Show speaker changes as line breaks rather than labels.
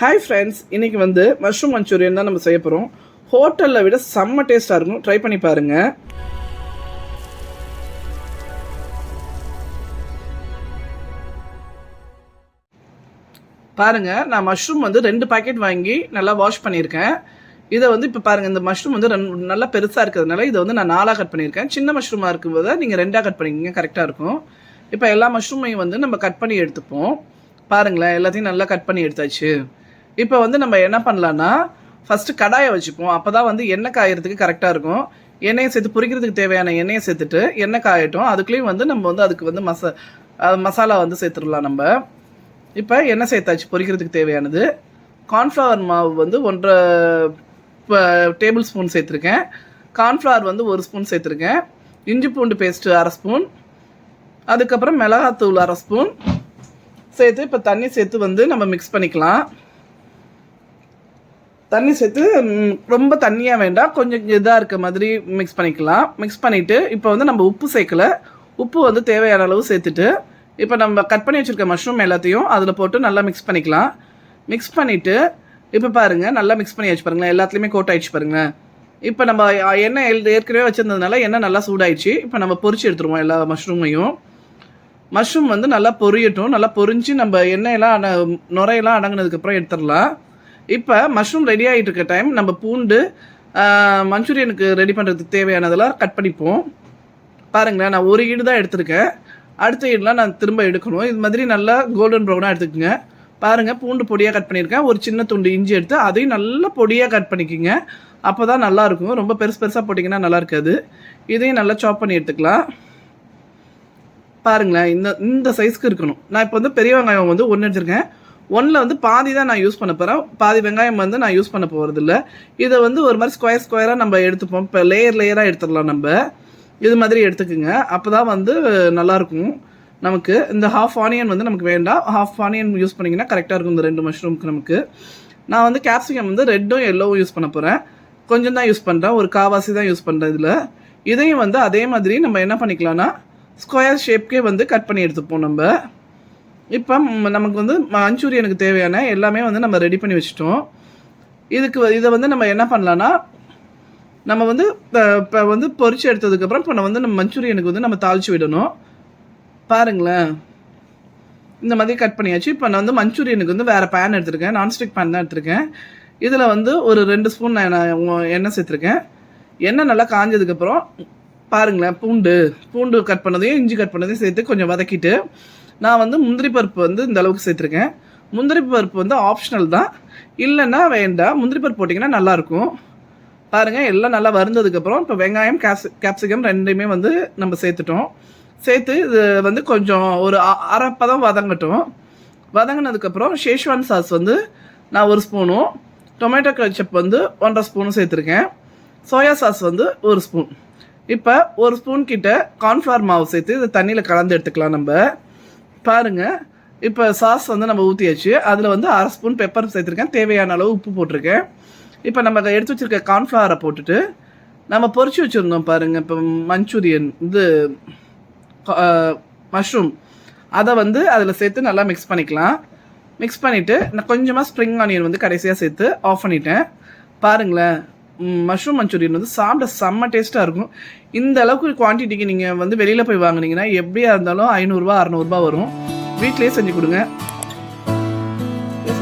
Hi friends இன்றைக்கி வந்து mushroom Manchurian தான் நம்ம செய்ய போகிறோம் ஹோட்டலில் விட செம்ம டேஸ்ட்டாக இருக்கும். ட்ரை பண்ணி பாருங்கள் பாருங்கள் நான் மஷ்ரூம் வந்து ரெண்டு பாக்கெட் வாங்கி நல்லா வாஷ் பண்ணியிருக்கேன். இதை வந்து இப்போ பாருங்கள் இந்த மஷ்ரூம் வந்து ரெண்டு நல்லா பெருசாக இருக்கிறதுனால இதை வந்து நான் நாலாக கட் பண்ணியிருக்கேன். சின்ன மஷ்ரூமாக இருக்கும்போது நீங்கள் ரெண்டாக கட் பண்ணிக்கிங்க கரெக்டாக இருக்கும். இப்போ எல்லா மஷ்ரூமையும் வந்து நம்ம கட் பண்ணி எடுத்துப்போம். பாருங்களேன் எல்லாத்தையும் நல்லா கட் பண்ணி எடுத்தாச்சு. இப்போ வந்து நம்ம என்ன பண்ணலான்னா ஃபஸ்ட்டு கடாயை வச்சுப்போம். அப்போ தான் வந்து எண்ணெய் காயறதுக்கு கரெக்டாக இருக்கும். எண்ணெயை சேர்த்து பொரிக்கிறதுக்கு தேவையான எண்ணெயை சேர்த்துட்டு எண்ணெய் காயட்டும். அதுக்குள்ளேயும் வந்து நம்ம வந்து அதுக்கு வந்து மசா மசாலா வந்து சேர்த்துடலாம் நம்ம. இப்போ எண்ணெய் சேர்த்தாச்சு பொரிக்கிறதுக்கு தேவையானது. கார்ன்ஃப்ளவர் மாவு வந்து ஒன்றரை டேபிள் ஸ்பூன் சேர்த்துருக்கேன். கார்ன்ஃப்ளவர் வந்து ஒரு ஸ்பூன் சேர்த்துருக்கேன். இஞ்சி பூண்டு பேஸ்ட்டு அரை ஸ்பூன் அதுக்கப்புறம் மிளகாத்தூள் அரை ஸ்பூன் சேர்த்து இப்போ தண்ணி சேர்த்து வந்து நம்ம மிக்ஸ் பண்ணிக்கலாம். தண்ணி சேர்த்து ரொம்ப தண்ணியாக வேண்டாம் கொஞ்சம் இதாக இருக்க மாதிரி மிக்ஸ் பண்ணிக்கலாம். மிக்ஸ் பண்ணிவிட்டு இப்போ வந்து நம்ம உப்பு சேர்க்கல. உப்பு வந்து தேவையான அளவு சேர்த்துட்டு இப்போ நம்ம கட் பண்ணி வச்சுருக்க மஷ்ரூம் எல்லாத்தையும் அதில் போட்டு நல்லா மிக்ஸ் பண்ணிக்கலாம். மிக்ஸ் பண்ணிவிட்டு இப்போ பாருங்கள் நல்லா மிக்ஸ் பண்ணி வச்சு பாருங்களேன். எல்லாத்துலேயுமே கோட் ஆயிடுச்சு பாருங்கள் இப்போ நம்ம எண்ணெய் ஏல்- ஏற்கனவே வச்சுருந்ததுனால எண்ணெய் நல்லா சூடாயிடுச்சு. இப்போ நம்ம பொறிச்சு எடுத்துருவோம் எல்லா மஷ்ரூமையும் மஷ்ரூம் வந்து நல்லா பொரியட்டும். நல்லா பொரிஞ்சு நம்ம எண்ணெயெல்லாம் அட நுரையெல்லாம் அடங்கினதுக்கப்புறம் எடுத்துடலாம். இப்போ மஷ்ரூம் ரெடி ஆகிட்டு இருக்க டைம் நம்ம பூண்டு மஞ்சூரியனுக்கு ரெடி பண்ணுறதுக்கு தேவையானதெல்லாம் கட் பண்ணிப்போம். பாருங்களேன் நான் ஒரு ஈடு தான் எடுத்திருக்கேன். அடுத்த ஈடுலாம் நான் திரும்ப எடுக்கணும். இது மாதிரி நல்லா கோல்டன் ப்ரௌனாக எடுத்துக்கோங்க. பாருங்கள் பூண்டு பொடியாக கட் பண்ணியிருக்கேன். ஒரு சின்ன துண்டு இஞ்சி எடுத்து அதையும் நல்லா பொடியாக கட் பண்ணிக்கோங்க. அப்போ தான் நல்லாயிருக்கும் ரொம்ப பெருசு பெருசாக போட்டிங்கன்னா நல்லா இருக்காது. இதையும் நல்லா சாப் பண்ணி எடுத்துக்கலாம். பாருங்களேன் இந்த இந்த சைஸ்க்கு இருக்கணும். நான் இப்போ வந்து பெரிய வெங்காயம் வந்து ஒன்று எடுத்திருக்கேன். ஒன்றில் வந்து பாதி தான் நான் யூஸ் பண்ண போகிறேன் பாதி வெங்காயம் வந்து நான் யூஸ் பண்ண போகிறது இல்லை இதை வந்து ஒரு மாதிரி ஸ்கொயர் ஸ்கொயராக நம்ம எடுத்துப்போம். இப்போ லேயர் லேயராக எடுத்துடலாம் நம்ம. இது மாதிரி எடுத்துக்கோங்க. அப்போ தான் வந்து நல்லாயிருக்கும் நமக்கு இந்த ஹாஃப் ஆனியன் வந்து நமக்கு வேண்டாம். ஹாஃப் ஆனியன் யூஸ் பண்ணிங்கன்னா கரெக்டாக இருக்கும் இந்த ரெண்டு மஷ்ரூம்க்கு நமக்கு. நான் வந்து கேப்சிகம் வந்து ரெட்டும் எல்லோவும் யூஸ் பண்ண போகிறேன் கொஞ்சம் தான் யூஸ் பண்ணுறேன் ஒரு காவாசி தான் யூஸ் பண்ணுறேன் இதில். இதையும் வந்து அதே மாதிரி நம்ம என்ன பண்ணிக்கலாம்னா ஸ்கொயர் ஷேப்க்கே வந்து கட் பண்ணி எடுத்துப்போம் நம்ம. இப்போ நமக்கு வந்து மஞ்சூரியனுக்கு தேவையான எல்லாமே வந்து நம்ம ரெடி பண்ணி வச்சிட்டோம். இதுக்கு இதை வந்து நம்ம என்ன பண்ணலான்னா நம்ம வந்து இப்போ வந்து பொறிச்சு எடுத்ததுக்கப்புறம் இப்போ நம்ம வந்து நம்ம மஞ்சூரியனுக்கு வந்து நம்ம தாளிச்சு விடணும். பாருங்களேன். இந்த மாதிரி கட் பண்ணியாச்சு. இப்போ நான் வந்து மஞ்சூரியனுக்கு வந்து வேறு பேன் எடுத்திருக்கேன். நான்ஸ்டிக் பேன் தான் எடுத்திருக்கேன். இதில் வந்து ஒரு ரெண்டு ஸ்பூன் நான் எண்ணெய் சேர்த்துருக்கேன். எண்ணெய் நல்லா காஞ்சதுக்கப்புறம் பாருங்களேன் பூண்டு. பூண்டு கட் பண்ணதையும் இஞ்சி கட் பண்ணதையும் சேர்த்து கொஞ்சம் வதக்கிட்டு நான் வந்து முந்திரி பருப்பு வந்து இந்த அளவுக்கு சேர்த்துருக்கேன். முந்திரி பருப்பு வந்து ஆப்ஷனல் தான். இல்லைன்னா வேண்டாம். முந்திரி பருப்பு போட்டிங்கன்னா நல்லாயிருக்கும். பாருங்கள் எல்லாம் நல்லா வருந்ததுக்கப்புறம் இப்போ வெங்காயம் கேப்ஸ் கேப்சிகம் ரெண்டையுமே வந்து நம்ம சேர்த்துட்டோம். சேர்த்து இது வந்து கொஞ்சம் ஒரு அ- அரை பதம் வதங்கட்டும். வதங்கினதுக்கப்புறம் ஷேஷ்வான் சாஸ் வந்து நான் ஒரு ஸ்பூனும் டொமேட்டோ கச்சப் வந்து ஒன்றரை ஸ்பூனும் சேர்த்துருக்கேன். சோயா சாஸ் வந்து ஒரு ஸ்பூன். இப்போ ஒரு ஸ்பூன் கிட்ட கார்ன்ஃப்ளவர் மாவு சேர்த்து இதை தண்ணியில் கலந்து எடுத்துக்கலாம் நம்ம. பாருங்கள் இப்போ சாஸ் வந்து நம்ம ஊற்றியாச்சு அதில் வந்து அரை ஸ்பூன் பெப்பர் சேர்த்துருக்கேன். தேவையான அளவு உப்பு போட்டிருக்கேன். இப்போ நம்ம எடுத்து வச்சுருக்க கார்ன்ஃப்ளவரை போட்டுட்டு நம்ம பொறிச்சு வச்சுருந்தோம் பாருங்கள் இப்போ மஞ்சூரியன் இது மஷ்ரூம் அதை வந்து அதில் சேர்த்து நல்லா மிக்ஸ் பண்ணிக்கலாம். மிக்ஸ் பண்ணிவிட்டு நான் கொஞ்சமாக ஸ்ப்ரிங் ஆனியன் வந்து கடைசியாக சேர்த்து ஆஃப் பண்ணிட்டேன். பாருங்களேன். மஷ்ரூம் மஞ்சூரியன் வந்து சாப்பிட செம்ம டேஸ்ட்டாக இருக்கும். இந்த அளவுக்கு குவான்டிட்டிக்கு நீங்கள் வந்து வெளியில் போய் வாங்கினீங்கன்னா எப்படியா இருந்தாலும் ஐநூறுரூவா அறநூறுபா வரும். வீட்டிலேயே செஞ்சு கொடுங்க. பேச